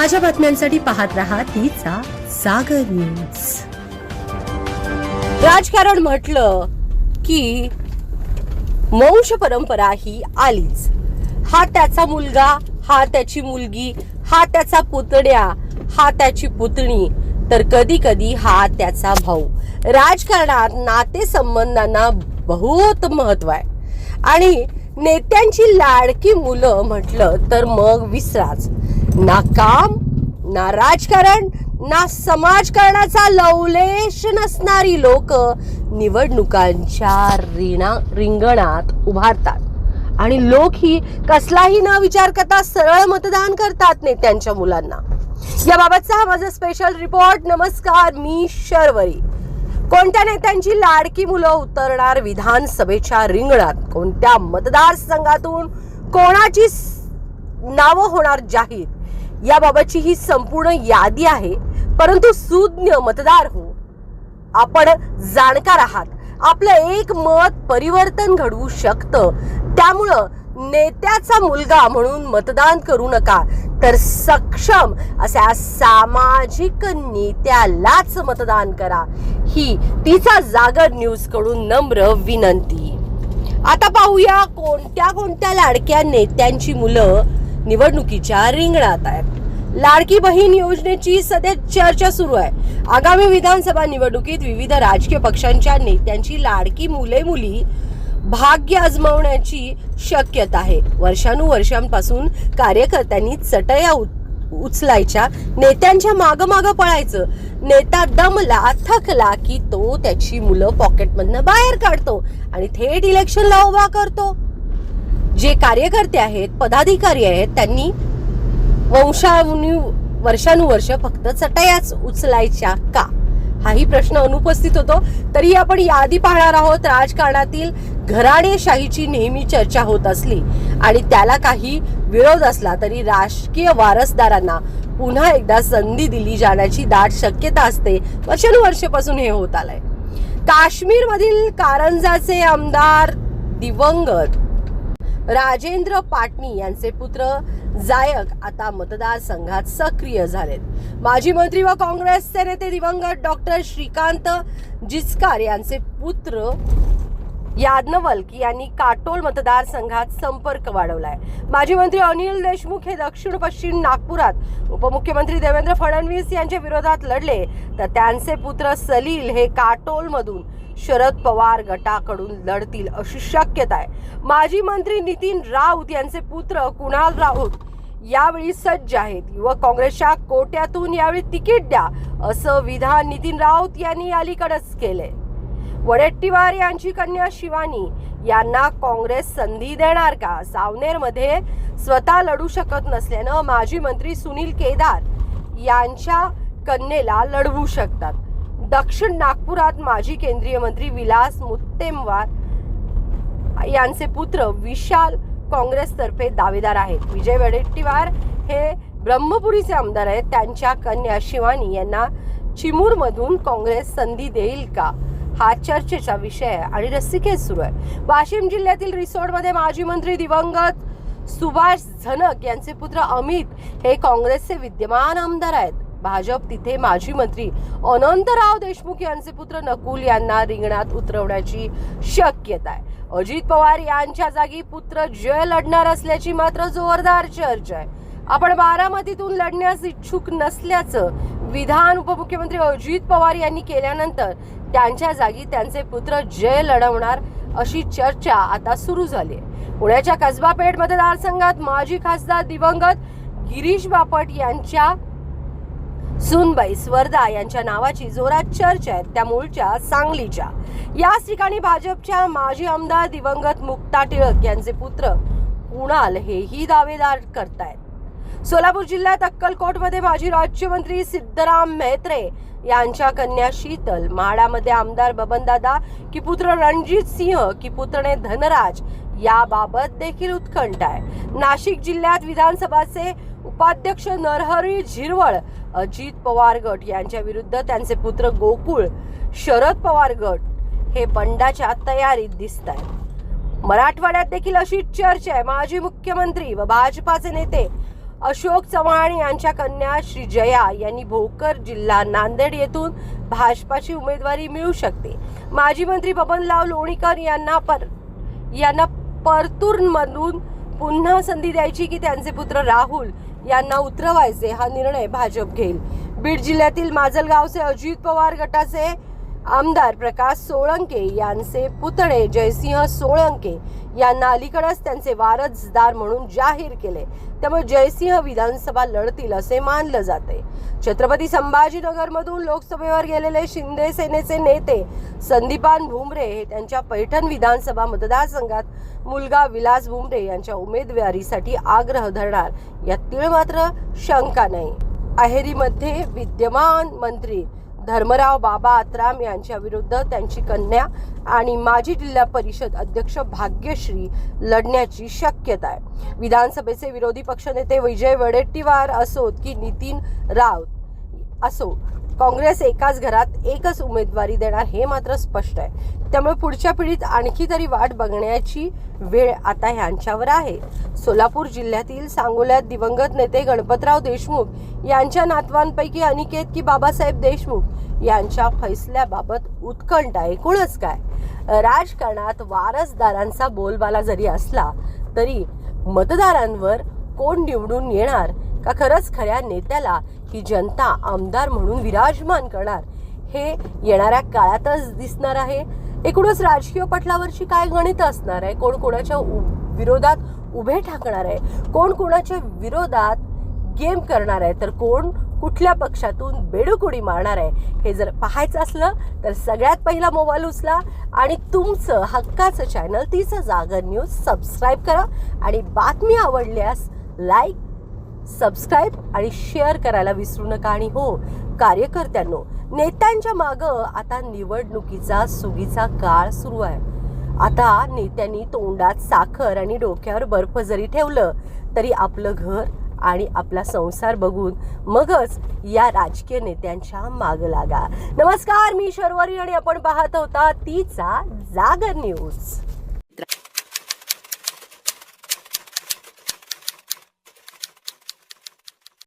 ताज्या बातम्यांसाठी पाहत राहा तिचा सागर न्यूज. राजकारण म्हटलं की वंश परंपरा ही आलीच. हा त्याचा मुलगा हा त्याची मुलगी हा त्याचा पुतण्या हा त्याची पुतणी तर कधी कधी हा त्याचा भाऊ. राजकारणात नातेसंबंधांना बहुत महत्त्व आहे. आणि नेत्यांची लाडकी मुलं म्हटलं तर मग विसराच. ना काम ना राजकारण ना समाजकारणाचा लवलेश नसणारी लोक निवडणुकांच्या रिणा रिंगणात उभारतात. आणि लोक ही कसलाही न विचार करता सरळ मतदान करतात नेत्यांच्या मुलांना. याबाबतचा हा माझा स्पेशल रिपोर्ट नमस्कार मी शर्वरी. कोणत्या नेत्यांची लाडकी मुलं उतरणार विधानसभेच्या रिंगणात? कोणत्या मतदारसंघातून कोणाची नावं होणार जाहीर? याबाबतची ही संपूर्ण यादी आहे. परंतु सुज्ञ मतदार हो आपण जाणकार आहात. आपलं एक मत परिवर्तन घडवू शकतं. त्यामुळं नेत्याचा मुलगा म्हणून मतदान करू नका तर सक्षम अशा सामाजिक नेत्यालाच मतदान करा. ही तिचा जागर न्यूजकडून नम्र विनंती. आता पाहूया कोणत्या कोणत्या लाडक्या नेत्यांची मुलं निवडणुकीच्या रिंगणात आहेत. लाडकी बहीण योजनेची सध्या चर्चा सुरू आहे. आगामी विधानसभा निवडणुकीत विविध राजकीय पक्षांच्या नेत्यांची लाडकी मुले मुली भाग्य आजमावण्याची शक्यता आहे. वर्षानुवर्षांपासून कार्यकर्त्यांनी चटया उचलायच्या नेत्यांच्या माग माग पळायचं. नेता दमला थकला की तो त्याची मुलं पॉकेटमधनं बाहेर काढतो आणि थेट इलेक्शनला उभा करतो. जे कार्यकर्ते आहेत पदाधिकारी आहेत त्यांनी वंशानु वर्षानुवर्ष फक्त चटयाच उचलायच्या का? हाही प्रश्न अनुपस्थित होतो. तरी आपण यादी पाहणार आहोत राजकारणातील घराणेशाहीची नेहमी चर्चा होत असली आणि त्याला काही विरोध असला तरी राजकीय वारसदारांना पुन्हा एकदा संधी दिली जाण्याची दाट शक्यता असते. वर्षानुवर्षापासून हे होत आलंय. काश्मीरमधील कारंजाचे आमदार दिवंगत राजेंद्र पाटणी यांचे पुत्र जायक आता मतदारसंघात सक्रिय झालेत. माजी मंत्री व काँग्रेसचे नेते दिवंगत डॉक्टर श्रीकांत जिचकार यांचे पुत्र याज्ञवल्क यांनी काटोल मतदारसंघात संपर्क वाढवलाय. माजी मंत्री अनिल देशमुख हे दक्षिण पश्चिम नागपुरात उपमुख्यमंत्री देवेंद्र फडणवीस यांच्या विरोधात लढले. तर त्यांचे पुत्र सलील हे काटोल मधून शरद पवार गटाकडून लढतील अशी शक्यता आहे. माजी मंत्री नितीन राऊत यांचे पुत्र कुणाल राऊत यावेळी सज्ज आहेत. युवक काँग्रेसच्या कोट्यातून यावेळी तिकीट द्या असं विधान नितीन राऊत यांनी अलीकडेच केलंय. वडेट्टीवार यांची कन्या शिवानी यांना काँग्रेस संधी देणार का? सावनेरमध्ये स्वतः लढू शकत नसल्यानं माजी मंत्री सुनील केदार यांच्या कन्येला लढवू शकतात. दक्षिण नागपुरात माजी केंद्रीय मंत्री विलास मुत्तेमवार यांचे पुत्र विशाल काँग्रेसतर्फे दावेदार आहेत. विजय वडेट्टीवार हे ब्रह्मपुरीचे आमदार आहेत. त्यांच्या कन्या शिवानी यांना चिमूरमधून काँग्रेस संधी देईल का? हा चर्चेचा विषय आहे आणि रस्सिकेत सुरू आहे. वाशिम जिल्ह्यातील रिसोडमध्ये माजी मंत्री दिवंगत सुभाष झनक यांचे पुत्र अमित हे काँग्रेसचे विद्यमान आमदार आहेत. भाजप तिथे माजी मंत्री अनंतराव देशमुख यांचे पुत्र नकुल यांना रिंगणात उतरवण्याची शक्यता आहे. अजित पवार यांच्या जागी पुत्र जय लढणार असल्याची मात्र जोरदार चर्चा आहे. आपण बारामतीतून लढण्यास इच्छुक नसल्याचं विधान उपमुख्यमंत्री अजित पवार यांनी केल्यानंतर त्यांच्या जागी त्यांचे पुत्र जय लढवणार अशी चर्चा आता सुरू झाली आहे. पुण्याच्या कसबा पेठ मतदारसंघात माजी खासदार दिवंगत गिरीश बापट यांच्या सुनबाई स्वर्धा यांच्या नावाची जोरात चर्चा आहे त्या मूळच्या सांगलीच्या. याच ठिकाणी भाजपच्या माजी आमदार दिवंगत मुक्ता टिळक यांचे पुत्र कुणाल हेही दावेदार करतायत. सोलापूर जिल्ह्यात अक्कलकोटमध्ये माजी राज्यमंत्री सिद्धराम मेहत्रे यांच्या कन्या शीतल म्हाडामध्ये आमदार बबनदादा की पुत्र रणजित सिंह की पुत्रणे धनराज याबाबत देखील उत्कंठ आहे. नाशिक जिल्ह्यात विधानसभाचे उपाध्यक्ष नरहरी झिरवळ अजित पवार गट यांच्या विरुद्ध त्यांचे पुत्र गोकुळ शरद पवार गट हे बंडाच्या तयारीत दिसत आहेत मराठवाड्यात देखील अशी चर्चा आहे. माजी मुख्यमंत्री व भाजपाचे नेते अशोक चव्हाण यांच्या कन्या श्री जया यांनी भोकर जिल्हा नांदेड येथून भाजपाची उमेदवारी मिळू शकते. माजी मंत्री बबनलाव लोणीकर यांना पर यांना परतूरमधून पुन्हा संधी द्यायची की त्यांचे पुत्र राहुल यांना उतरवायचे हा निर्णय भाजप घेईल. बीड जिल्ह्यातील माजलगावचे अजित पवार गटाचे आमदार प्रकाश सोळंके यांचे पुतळे जयसिंह सोळंके यांना अलीकडेच त्यांचे वारसदार म्हणून जाहीर केले. त्यामुळे जयसिंह विधानसभा लढतील असे मानलं जाते. छत्रपती संभाजीनगरमधून लोकसभेवर गेलेले शिंदे सेनेचे नेते संदीपान भुमरे हे त्यांच्या पैठण विधानसभा मतदारसंघात मुलगा विलास भुमरे यांच्या उमेदवारीसाठी आग्रह धरणार. यात तीळ मात्र शंका नाही. अहेरीमध्ये विद्यमान मंत्री धर्मराव बाबा आत्राम यांच्या विरुद्ध त्यांची कन्या आणि माजी जिल्हा परिषद अध्यक्ष भाग्यश्री लढण्याची शक्यता आहे. विधानसभेचे विरोधी पक्षनेते विजय वडेट्टीवार असोत की नितीन राऊत असो काँग्रेस एकाच घरात एकच उमेदवारी देणार हे मात्र स्पष्ट आहे. त्यामुळे पुढच्या पिढीत आणखी तरी वाट बघण्याची वेळ आता ह्यांच्यावर आहे. सोलापूर जिल्ह्यातील सांगोल्यात दिवंगत नेते गणपतराव देशमुख यांच्या नातवांपैकी अनिकेत की बाबासाहेब देशमुख यांच्या फैसल्याबाबत उत्कंठ एकूणच काय? राजकारणात वारसदारांचा बोलबाला जरी असला तरी मतदारांवर कोण निवडून येणार? का खरंच खऱ्या नेत्याला ही जनता आमदार म्हणून विराजमान करणार हे येणाऱ्या काळातच दिसणार आहे. एकूणच राजकीय पटलावरची काय गणित असणार आहे? कोण कोणाच्या उ- विरोधात उभे ठाकणार आहे? कोण कोणाच्या विरोधात गेम करणार आहे? तर कोण कुठल्या पक्षातून बेडुकुडी मारणार आहे? हे जर पाहायचं असलं तर सगळ्यात पहिला मोबाईल उचला आणि तुमचं हक्काचं चॅनल तिचं जागर न्यूज सबस्क्राईब करा आणि बातमी आवडल्यास लाईक सबस्क्राईब आणि शेअर करायला विसरू नका. आणि हो कार्यकर्त्यांनो नेत्यांच्या मागं आता निवडणुकीचा सुगीचा काळ सुरू आहे. आता नेत्यांनी तोंडात साखर आणि डोक्यावर बर्फ जरी ठेवलं तरी आपलं घर आणि आपला संसार बघून मगच या राजकीय नेत्यांच्या माग लागा. नमस्कार मी शर्वरी आणि आपण पाहत होता तीचा जागर न्यूज.